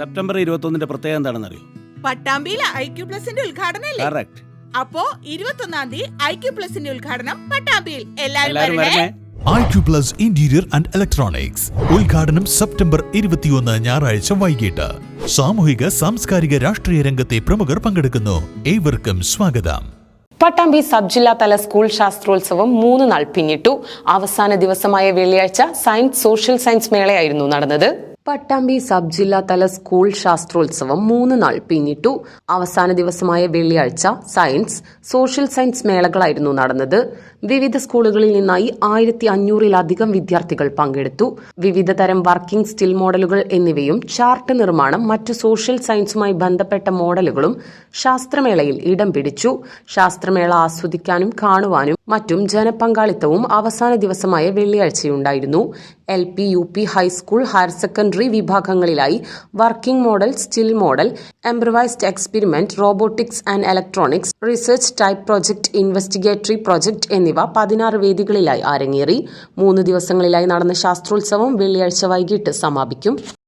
September ഇരുപത്തൊന്നിന്റെ പ്രത്യേകത എന്താണെന്ന് അറിയോ പട്ടാമ്പിയിലെ ഐ ക്യു പ്ലസിന്റെ ഉദ്ഘാടനം കറക്റ്റ് അപ്പോ ഇരുപത്തൊന്നാം തീയതി ഐ ക്യു പ്ലസിന്റെ ഉദ്ഘാടനം പട്ടാമ്പിയിൽ. എല്ലാവരും വരണേ. I Q plus interior and electronics ഉദ്ഘാടനം സെപ്റ്റംബർ ഇരുപത്തിയൊന്ന് ഞായറാഴ്ച വൈകിട്ട്. സാമൂഹിക സാംസ്കാരിക രാഷ്ട്രീയ രംഗത്തെ പ്രമുഖർ പങ്കെടുക്കുന്നു. ഏവർക്കും സ്വാഗതം. പട്ടാമ്പി സബ് ജില്ലാതല സ്കൂൾ ശാസ്ത്രോത്സവം മൂന്ന് നാൾ പിന്നിട്ടു. അവസാന ദിവസമായ വെള്ളിയാഴ്ച സയൻസ് സോഷ്യൽ സയൻസ് മേളയായിരുന്നു നടന്നത്. പട്ടാമ്പി സബ് ജില്ലാതല സ്കൂൾ ശാസ്ത്രോത്സവം മൂന്ന് നാൾ പിന്നിട്ടു. അവസാന ദിവസമായ വെള്ളിയാഴ്ച സയൻസ് സോഷ്യൽ സയൻസ് മേളകളായിരുന്നു നടന്നത്. വിവിധ സ്കൂളുകളിൽ നിന്നായി ആയിരത്തി അഞ്ഞൂറിലധികം വിദ്യാർത്ഥികൾ പങ്കെടുത്തു. വിവിധ തരം വർക്കിംഗ് സ്റ്റിൽ മോഡലുകൾ എന്നിവയും ചാർട്ട് നിർമ്മാണം മറ്റു സോഷ്യൽ സയൻസുമായി ബന്ധപ്പെട്ട മോഡലുകളും ശാസ്ത്രമേളയിൽ ഇടം പിടിച്ചു. ശാസ്ത്രമേള ആസ്വദിക്കാനും കാണുവാനും മറ്റും ജനപങ്കാളിത്തവും അവസാന ദിവസമായ വെള്ളിയാഴ്ചയുണ്ടായിരുന്നു. L P U P high school higher secondary വിഭാഗങ്ങളിലായി working model still model improvised experiment robotics and electronics research type project investigatory project എന്നിവ പതിനാറ് വേദികളിലായി അരങ്ങേറി. മൂന്ന് ദിവസങ്ങളിലായി നടന്ന ശാസ്ത്രോത്സവം വെള്ളിയാഴ്ച വൈകിട്ട് സമാപിക്കും.